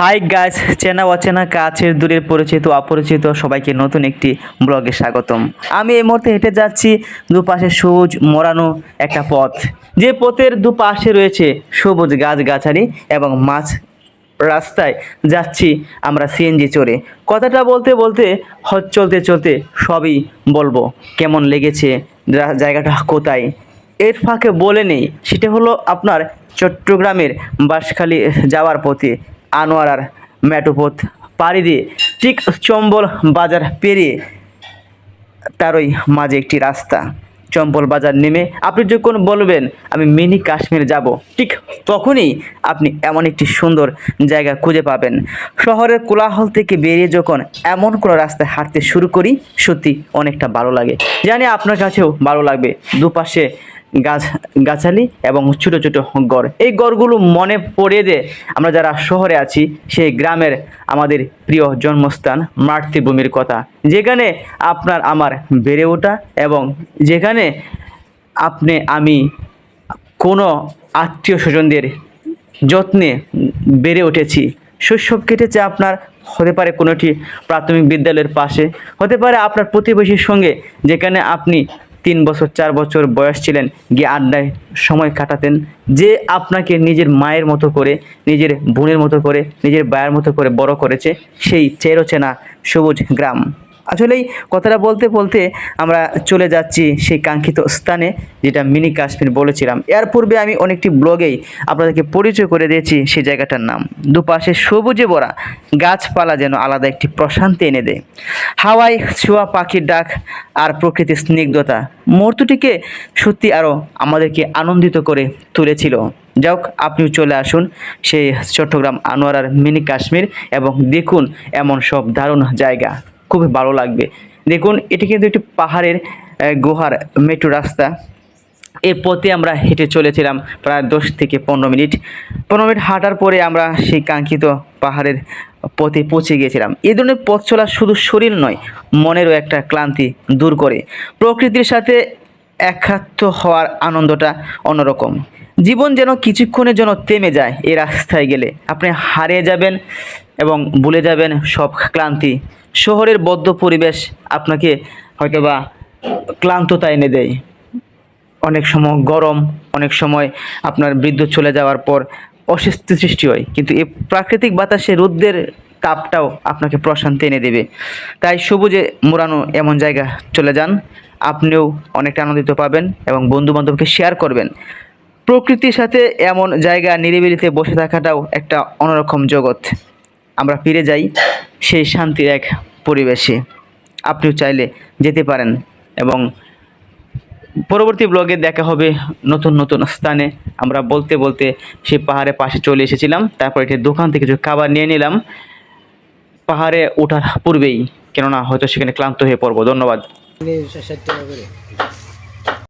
Hi guys চেনা অচেনা, কাছের, দূরের, পরিচিত, অপরিচিত, সবাইকে নতুন একটি ব্লগে স্বাগতম। আমি এই মুহূর্তে হেঁটে যাচ্ছি দুপাশে সবুজ, মোড়ানো একটা পথ। যে পথের দুপাশে রয়েছে সবুজ গাছগাছালি এবং মাছ রাস্তায় যাচ্ছি আমরা সিএনজি চড়ে। কথাটা বলতে বলতে হজ চলতে চলতে সবই বলব, কেমন লেগেছে জায়গাটা কোথায়? এর ফাঁকে বলে নেই, সেটা হলো আপনার চট্টগ্রামের বাঁশখালী যাওয়ার পথে। আনোয়ারার মেটোপথ পাড়ি দিয়ে ঠিক চম্বল বাজার পেরিয়ে তারই মাঝে একটি রাস্তা। চম্পল বাজার নেমে আপনি যখন বলবেন, আমি মিনি কাশ্মীর যাব, ঠিক তখনই আপনি এমন একটি সুন্দর জায়গা খুঁজে পাবেন। শহরের কোলাহল থেকে বেরিয়ে যখন এমন কোনো রাস্তায় হাঁটতে শুরু করি, সত্যি অনেকটা ভালো লাগে। জানি আপনার কাছেও ভালো লাগবে। দুপাশে গাছ, গাছালি এবং ছোটো ছোটো গড়। এই গড়গুলো মনে পড়িয়ে দে আমরা যারা শহরে আছি, সেই গ্রামের আমাদের প্রিয় জন্মস্থান মাতৃভূমির কথা। যেখানে আপনার আমার বেড়ে ওঠা এবং যেখানে আপনি, আমি কোনো আত্মীয় স্বজনদের যত্নে বেড়ে উঠেছি, শৈশব কেটেছে আপনার, হতে পারে কোনোটি প্রাথমিক বিদ্যালয়ের পাশে, হতে পারে আপনার প্রতিবেশীর সঙ্গে, যেখানে আপনি তিন বছর, চার বছর বয়স ছিলেন, গিয়ে আড্ডায় সময় কাটাতেন। যে আপনাকে নিজের মায়ের মতো করে, নিজের বোনের মতো করে, নিজের বায়ের মতো করে বড় করেছে, সেই চেরোচেনা সবুজ গ্রাম। আসলেই কথাটা বলতে বলতে আমরা চলে যাচ্ছি সেই কাঙ্ক্ষিত স্থানে, যেটা মিনি কাশ্মীর বলেছিলাম। এর পূর্বে আমি অনেকটি ব্লগেই আপনাদেরকে পরিচয় করে দিয়েছি সেই জায়গাটার নাম। দুপাশে সবুজে ভরা গাছপালা যেন আলাদা একটি প্রশান্তি এনে দেয়। হাওয়ায় ছোঁয়া পাখির ডাক আর প্রকৃতির স্নিগ্ধতা মুহূর্তটিকে সত্যি আরও আমাদেরকে আনন্দিত করে তুলেছিল। যাক আপনিও চলে আসুন সেই চট্টগ্রাম আনোয়ারার মিনি কাশ্মীর এবং দেখুন এমন সব দারুণ জায়গা। খুবই ভালো লাগবে। দেখুন, এটি কিন্তু একটি পাহাড়ের গুহার মেট্রো রাস্তা। এ পথে আমরা হেঁটে চলেছিলাম প্রায় দশ থেকে পনেরো মিনিট। পনেরো মিনিট হাঁটার পরে আমরা সেই কাঙ্ক্ষিত পাহাড়ের পথে পৌঁছে গিয়েছিলাম। এই ধরনের পথ চলা শুধু শরীর নয়, মনেরও একটা ক্লান্তি দূর করে। প্রকৃতির সাথে একাত্ম হওয়ার আনন্দটা অন্যরকম। জীবন যেন কিছুক্ষণের জন্য থেমে যায় এই রাস্তায় গেলে। আপনি হারিয়ে যাবেন এবং ভুলে যাবেন সব ক্লান্তি। শহরের বদ্ধ পরিবেশ আপনাকে হয়তোবা ক্লান্ততা এনে দেয়। অনেক সময় গরম, অনেক সময় আপনার বিদ্যুৎ চলে যাওয়ার পর অস্বস্তি সৃষ্টি হয়। কিন্তু এই প্রাকৃতিক বাতাসে রোদ্রের তাপটাও আপনাকে প্রশান্তি এনে দেবে। তাই সবুজে মোড়ানো এমন জায়গা চলে যান। আপনিও অনেকটা আনন্দিত পাবেন এবং বন্ধু বান্ধবকে শেয়ার করবেন। প্রকৃতির সাথে এমন জায়গা নিরিবিলিতে বসে থাকাটাও একটা অন্যরকম জগৎ। আমরা ফিরে যাই সেই শান্তির এক পরিবেশে। আপনিও চাইলে যেতে পারেন এবং পরবর্তী ব্লগে দেখা হবে নতুন নতুন স্থানে। আমরা বলতে বলতে সেই পাহাড়ের পাশে চলে এসেছিলাম, তারপর একটি দোকান থেকে কিছু খাবার নিয়ে নিলাম। পাহাড়ে ওঠার পূর্বেই, কেননা হয়তো সেখানে ক্লান্ত হয়ে পড়ব। ধন্যবাদ। Ini saya setiap.